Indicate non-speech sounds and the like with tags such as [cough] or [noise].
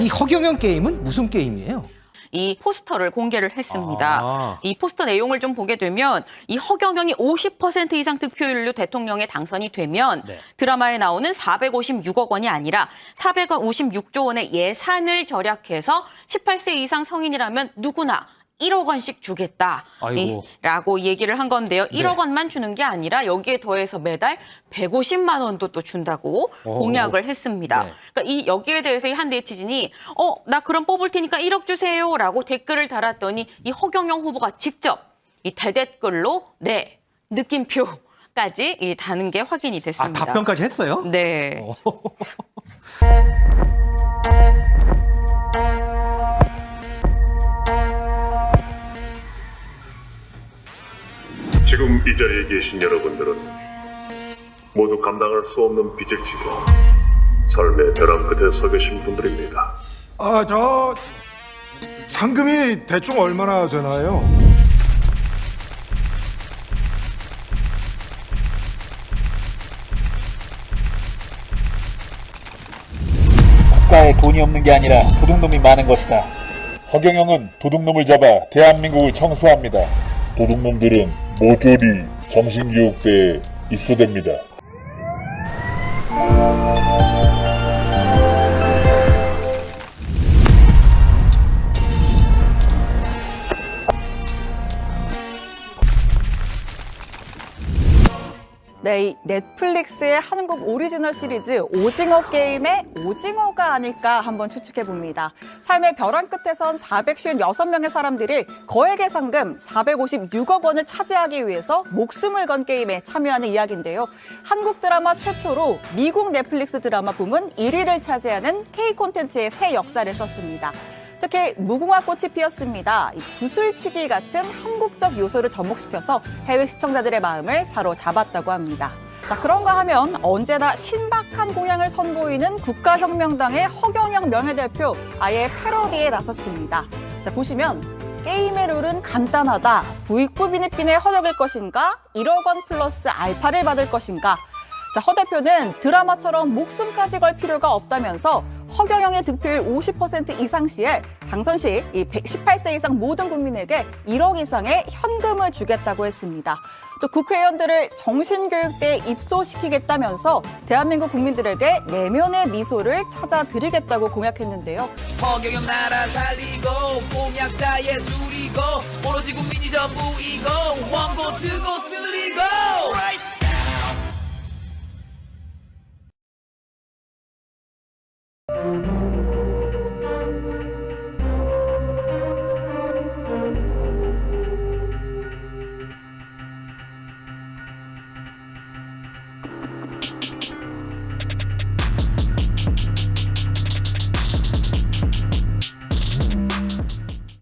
이 허경영 게임은 무슨 게임이에요? 이 포스터를 공개를 했습니다. 아. 이 포스터 내용을 좀 보게 되면 이 허경영이 50% 이상 득표율로 대통령에 당선이 되면 네. 드라마에 나오는 456억 원이 아니라 456조 원의 예산을 절약해서 18세 이상 성인이라면 누구나 1억 원씩 주겠다. 아이고. 라고 얘기를 한 건데요. 1억 네. 원만 주는 게 아니라 여기에 더해서 매달 150만 원도 또 준다고 오. 공약을 했습니다. 네. 그러니까 이 여기에 대해서 이 한 네티즌이 어 나 그럼 뽑을 테니까 1억 주세요라고 댓글을 달았더니 이 허경영 후보가 직접 이 대댓글로 네 느낌표 까지 이 다는 게 확인이 아, 됐습니다. 답변까지 했어요? 네. [laughs] 지금 이 자리에 계신 여러분들은 모두 감당할 수 없는 빚을 지고 삶의 벼랑 끝에 서 계신 분들입니다. 아, 저 상금이 대충 얼마나 되나요? 국가에 돈이 없는 게 아니라 도둑놈이 많은 것이다. 허경영은 도둑놈을 잡아 대한민국을 청소합니다. 도둑놈들은 모조리 정신교육대에 입소됩니다. 네, 이 넷플릭스의 한국 오리지널 시리즈 오징어 게임의 오징어가 아닐까 한번 추측해 봅니다. 삶의 벼랑 끝에선 456명의 사람들이 거액의 상금 456억 원을 차지하기 위해서 목숨을 건 게임에 참여하는 이야기인데요. 한국 드라마 최초로 미국 넷플릭스 드라마 부문 1위를 차지하는 K 콘텐츠의 새 역사를 썼습니다. 특히 무궁화 꽃이 피었습니다. 이 구슬치기 같은 한국적 요소를 접목시켜서 해외 시청자들의 마음을 사로잡았다고 합니다. 자, 그런가 하면 언제나 신박한 공약을 선보이는 국가혁명당의 허경영 명예대표 아예 패러디에 나섰습니다. 자, 보시면 게임의 룰은 간단하다. 부익부 비니빈에 허덕일 것인가? 1억 원 플러스 알파를 받을 것인가? 자, 허 대표는 드라마처럼 목숨까지 걸 필요가 없다면서 허경영의 득표율 50% 이상 시에 당선 시이 118세 이상 모든 국민에게 1억 이상의 현금을 주겠다고 했습니다. 또 국회의원들을 정신교육대에 입소시키겠다면서 대한민국 국민들에게 내면의 미소를 찾아드리겠다고 공약했는데요. 허경영 나라 살리고 공약 다 예술이고 오로지 국민이 전부이고 원고 트고 쓰리고